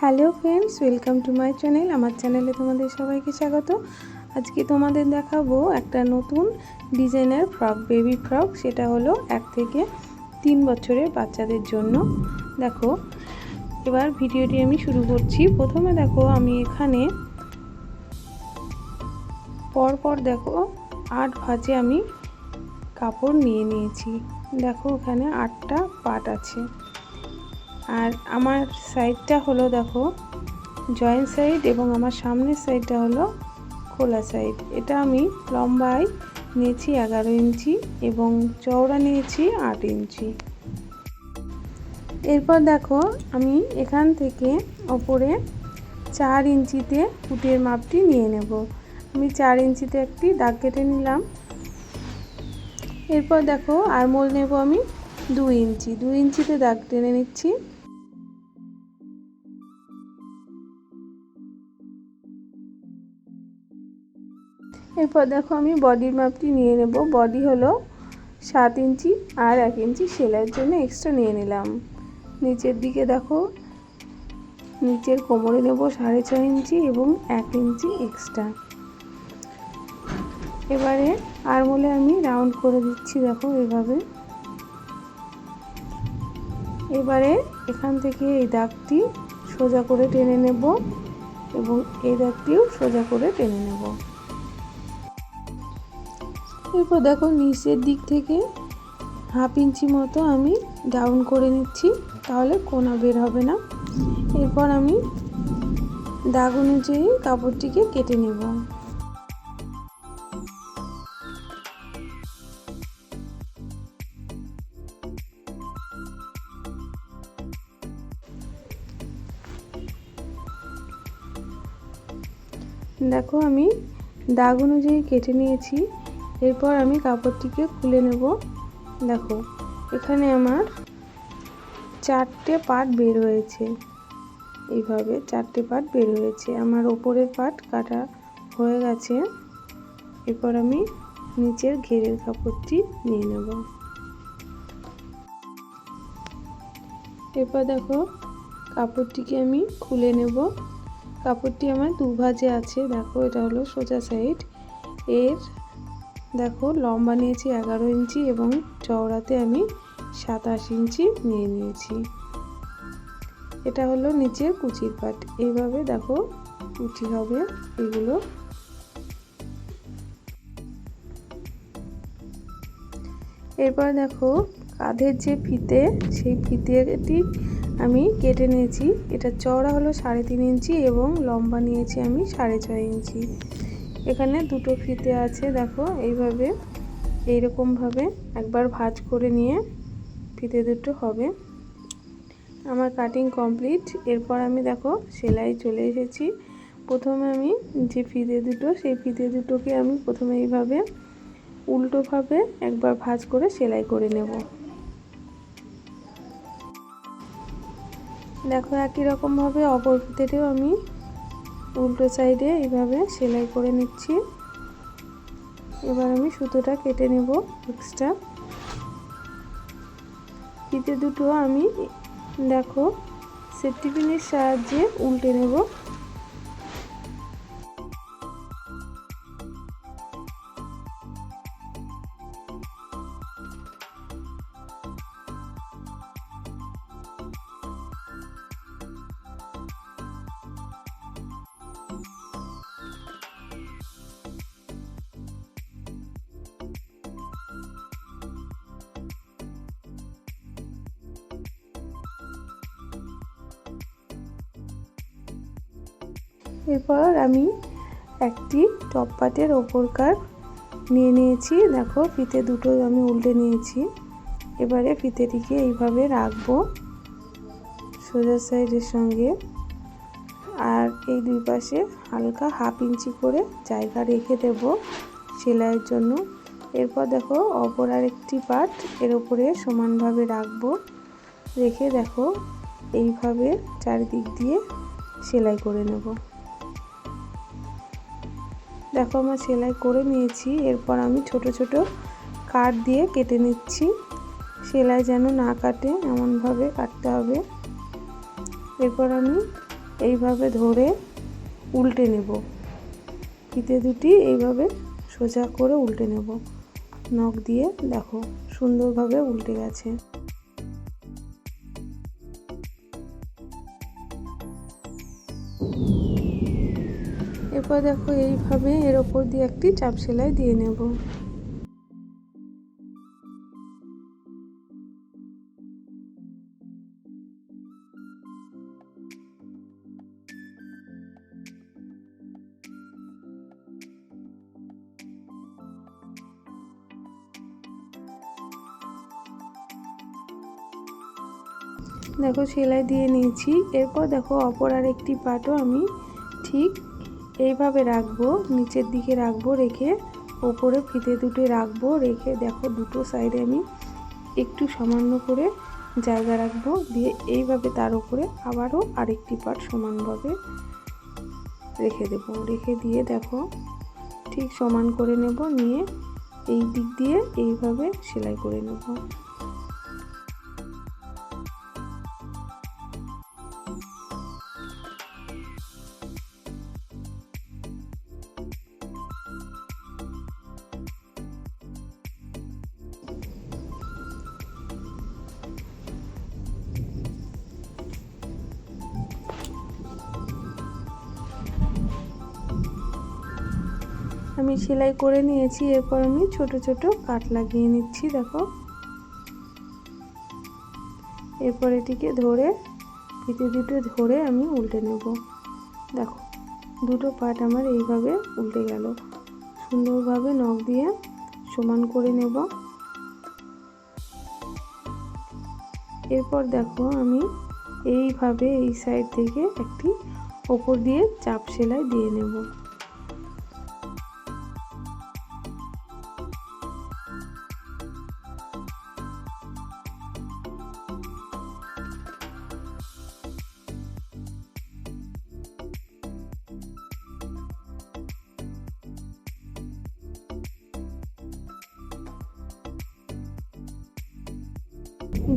Hello friends, welcome to my channel. আমার চ্যানেলে তোমাদের সবাইকে স্বাগত। আজকে তোমাদের দেখাবো একটা নতুন ডিজাইনের ফ্রক, বেবি ফ্রক। সেটা হলো এক থেকে তিন বছরের বাচ্চাদের জন্য। দেখো, এবার ভিডিওটি আমি শুরু করছি। প্রথমে দেখো, আমি এখানে পরপর দেখো, আট ভাজে আমি কাপড় নিয়ে নিয়েছি। দেখো এখানে আটটা পাট আছে। আর আমার সাইডটা হলো দেখো জয়েন্ট সাইড এবং আমার সামনের সাইডটা হলো খোলা সাইড এটা আমি লম্বায় নিয়েছি এগারো ইঞ্চি এবং চওড়া নিয়েছি আট ইঞ্চি। এরপর দেখো, আমি এখান থেকে ওপরে চার ইঞ্চিতে ফুটের মাপটি নিয়ে নেব। আমি চার ইঞ্চিতে একটি দাগ কেটে নিলাম। এরপর দেখো আর মোল নেব আমি দু ইঞ্চি। দু ইঞ্চিতে দাগ টেনে নিচ্ছি। এরপর দেখো আমি বডির মাপটি নিয়ে নেব। বডি হলো সাত ইঞ্চি আর এক ইঞ্চি সেলাইয়ের জন্য এক্সট্রা নিয়ে নিলাম। নিচের দিকে দেখো, নিচের কোমরে নেব সাড়ে ছয় ইঞ্চি এবং এক ইঞ্চি এক্সট্রা এবারে আরমোলে আমি রাউন্ড করে দিচ্ছি দেখো এভাবে। এবারে এখান থেকে এই দাগটি সোজা করে টেনে নেব এবং এই দাগটিও সোজা করে টেনে নেব। এরপর দেখো নিচের দিক থেকে হাফ ইঞ্চি মতো আমি ডাউন করে নিচ্ছি, তাহলে কোনা বের হবে না। এরপর আমি দাগ অনুযায়ী কাপড়টিকে কেটে নেব। দেখো আমি দাগ অনুযায়ী কেটে নিয়েছি। এরপর আমি কাপড়টিকে খুলে নেব। দেখো, এখানে আমার চারটে পার্ট বের হয়েছে। এইভাবে চারটে পার্ট বের হয়েছে। আমার ওপরের পার্ট কাটা হয়ে গেছে। এরপর আমি নিচের ঘেরের কাপড়টি নিয়ে নেব। এরপর দেখো, কাপড়টিকে আমি খুলে নেব। কাপড়টি আমার দুভাজে আছে। দেখো, এটা হলো সোজা সাইড। এর দেখো, লম্বা নিয়েছি এগারো ইঞ্চি এবং চওড়াতে আমি সাতাশ ইঞ্চি নিয়ে নিয়েছি। এটা হলো নিচের কুচির পাট। এইভাবে দেখো কুচি হবে এগুলো। এরপর দেখো কাঁধের যে ফিতে, সেই ফিতেটি আমি কেটে নিয়েছি। এটা চওড়া হলো সাড়ে তিন ইঞ্চি এবং লম্বা নিয়েছি আমি সাড়ে ছয় ইঞ্চি। এখানে দুটো ফিতে আছে, দেখো। এইভাবে, এইরকমভাবে একবার ভাজ করে নিয়ে ফিতে দুটো হবে। আমার কাটিং কমপ্লিট। এরপর আমি, দেখো সেলাই চলে এসেছি। প্রথমে আমি যে ফিতে দুটো, সেই ফিতে দুটোকে আমি প্রথমে এইভাবে উল্টোভাবে একবার ভাজ করে সেলাই করে নেব। দেখো, একই রকমভাবে অপর ফিতেটেও আমি উল্টো সাইডে এইভাবে সেলাই করে নিচ্ছি। এবার আমি সুতোটা কেটে নেব এক্সট্রা ফিতে দুটো আমি, দেখো, সেফটি পিনের সাহায্যে উল্টে নেব। এরপর আমি একটি টপ পাটের ওপরকার নিয়ে নিয়েছি। দেখো, ফিতে দুটো আমি উল্টে নিয়েছি। এবারে ফিতেটিকে এইভাবে রাখব সোজা সাইডের সঙ্গে। আর এই দুই পাশে হালকা হাফ ইঞ্চি করে জায়গা রেখে দেব সেলাইয়ের জন্য। এরপর দেখো, অপর আরেকটি পাট এর ওপরে সমানভাবে রাখব। রেখে দেখো, এইভাবে চারিদিক দিয়ে সেলাই করে নেব। দেখো আমার সেলাই করে নিয়েছি। এরপর আমি ছোট ছোট কাট দিয়ে কেটে নিচ্ছি। সেলাই যেন না কাটে, এমনভাবে কাটতে হবে। এরপর আমি এইভাবে ধরে উল্টে নেব। ফিতে দুটি এইভাবে সোজা করে উল্টে নেব। নখ দিয়ে দেখো, সুন্দরভাবে উল্টে গেছে। এরপর দেখো এইভাবে এর ওপর দিয়ে একটি চাপ সেলাই দিয়ে নেব। দেখো সেলাই দিয়ে নিয়েছি। এরপর দেখো অপর আর একটি পাটও আমি ঠিক এইভাবে রাখব, নিচের দিকে রাখব, রেখে ওপরে ফিতে দুটো রাখব, রেখে দেখো দুটো সাইডে আমি একটু সামান্য করে জায়গা রাখব, দিয়ে এইভাবে তার উপরে আবারও আরেকটি পাট সমানভাবে রেখে দেব। রেখে দিয়ে দেখো ঠিক সমান করে নেব, নিয়ে এই দিক দিয়ে এইভাবে সেলাই করে নেব। আমি সেলাই করে নিয়েছি, এরপর আমি ছোট ছোট কাট লাগিয়ে নিচ্ছি, দেখো। এরপর এটিকে ধরে ফিতে দুটো ধরে আমি উল্টে নেব। দেখো, দুটো পাট আমার এইভাবে উল্টে গেল। সুন্দরভাবে নখ দিয়ে সমান করে নেব। এরপর দেখো, আমি এইভাবে এই সাইড থেকে একটি ওপর দিয়ে চাপ সেলাই দিয়ে নেব।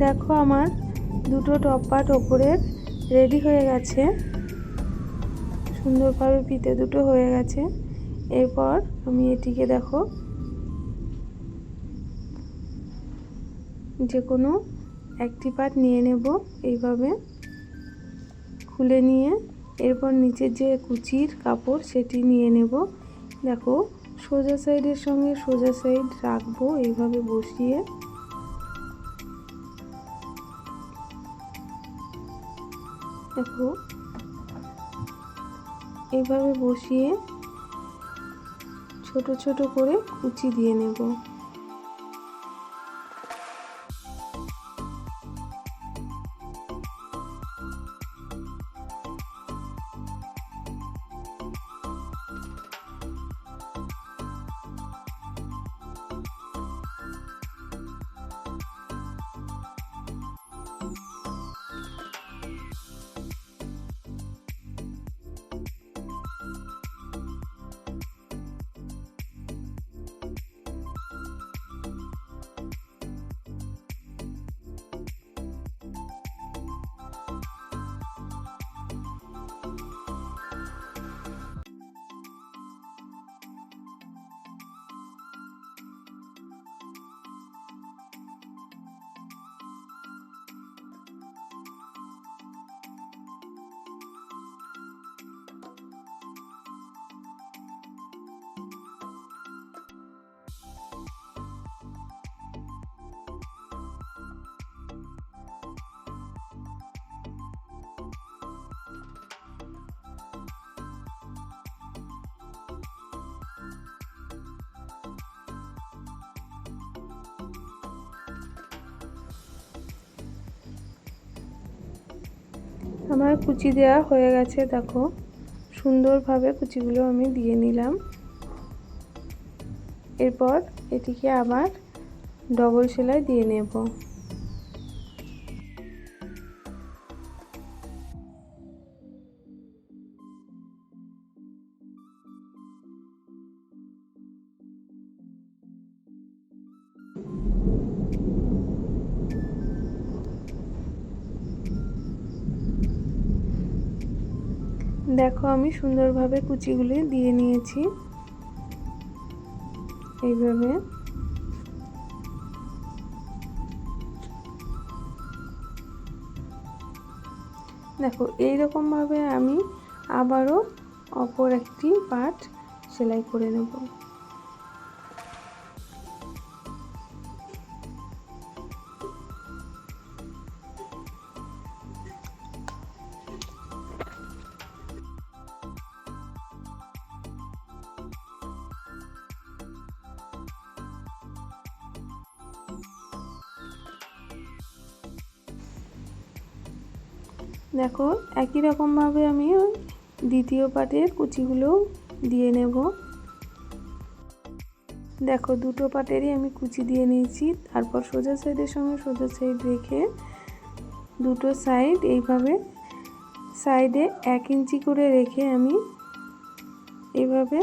দেখো আমার দুটো টপ পাট ওপরের রেডি হয়ে গেছে। সুন্দরভাবে ফিতে দুটো হয়ে গেছে। এরপর আমি এটিকে দেখো। যে কোনো একটি পাট নিয়ে নেব এইভাবে। খুলে নিয়ে এরপর নিচের যে কুচির কাপড় সেটি নিয়ে নেব। দেখো, সোজা সাইডের সঙ্গে সোজা সাইড রাখব, এইভাবে বসিয়ে। দেখো। এইভাবে বসিয়ে ছোট ছোট করে কুচি দিয়ে নেব। আমার কুচি দেওয়া হয়ে গেছে, দেখো। সুন্দরভাবে কুচিগুলো আমি দিয়ে নিলাম। এরপর এটিকে আবার ডবল সেলাই দিয়ে নেব। দেখো আমি সুন্দরভাবে কুচিগুলি দিয়ে নিয়েছি। এইভাবে। দেখো, এইরকমভাবে আমি আবারও অপর একটি পাট সেলাই করে নেব। দেখো, একই রকমভাবে আমি দ্বিতীয় পাটের কুচিগুলো দিয়ে নেব। দেখো, দুটো পাটেরই আমি কুচি দিয়ে নিয়েছি। তারপর সোজা সাইডের সঙ্গে সোজা সাইড রেখে দুটো সাইড এইভাবে সাইডে এক ইঞ্চি করে রেখে আমি এইভাবে,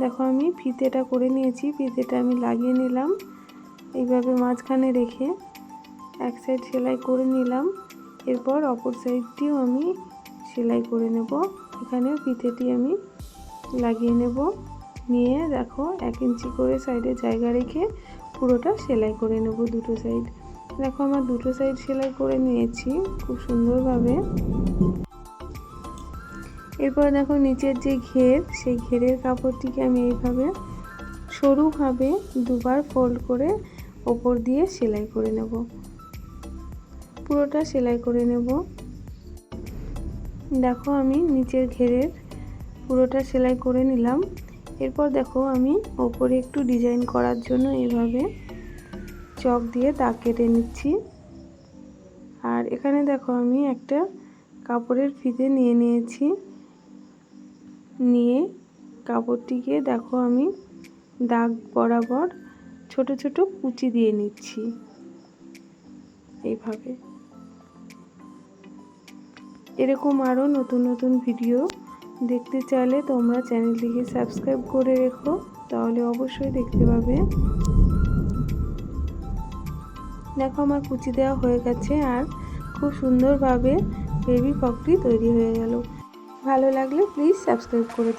দেখো আমি ফিতেটা করে নিয়েছি। ফিতেটা আমি লাগিয়ে নিলাম। এইভাবে মাঝখানে রেখে এক সাইড সেলাই করে নিলাম। এরপর অপর সাইডটিও আমি সেলাই করে নেব। এখানেও ফিতেটি আমি লাগিয়ে নেব। নিয়ে দেখো এক ইঞ্চি করে সাইডে জায়গা রেখে পুরোটা সেলাই করে নেব দুটো সাইড। দেখো আমার দুটো সাইড সেলাই করে নিয়েছি খুব সুন্দরভাবে। এরপর দেখো নিচের যে ঘের, সেই ঘেরের কাপড়টিকে আমি এইভাবে সরুভাবে দুবার ফোল্ড করে ওপর দিয়ে সেলাই করে নেব। পুরোটা সেলাই করে নেব। দেখো আমি নিচের ঘেরের পুরোটা সেলাই করে নিলাম। এরপর দেখো আমি ওপরে একটু ডিজাইন করার জন্য এভাবে চক দিয়ে দাগ কেটে নিচ্ছি। আর এখানে দেখো আমি একটা কাপড়ের ফিতে নিয়ে নিয়েছি। নিয়ে কাপড়টিকে দেখো আমি দাগ বরাবর ছোট ছোট কুচি দিয়ে নিচ্ছি। এইভাবে। এরকম আরও নতুন নতুন ভিডিও দেখতে চাইলে তোমরা চ্যানেলটিকে সাবস্ক্রাইব করে রেখো, তাহলে অবশ্যই দেখতে পাবে। দেখো আমার কুচি দেওয়া হয়ে গেছে আর খুব সুন্দরভাবে বেবি পকটি তৈরি হয়ে গেল। ভালো লাগলে প্লিজ সাবস্ক্রাইব করে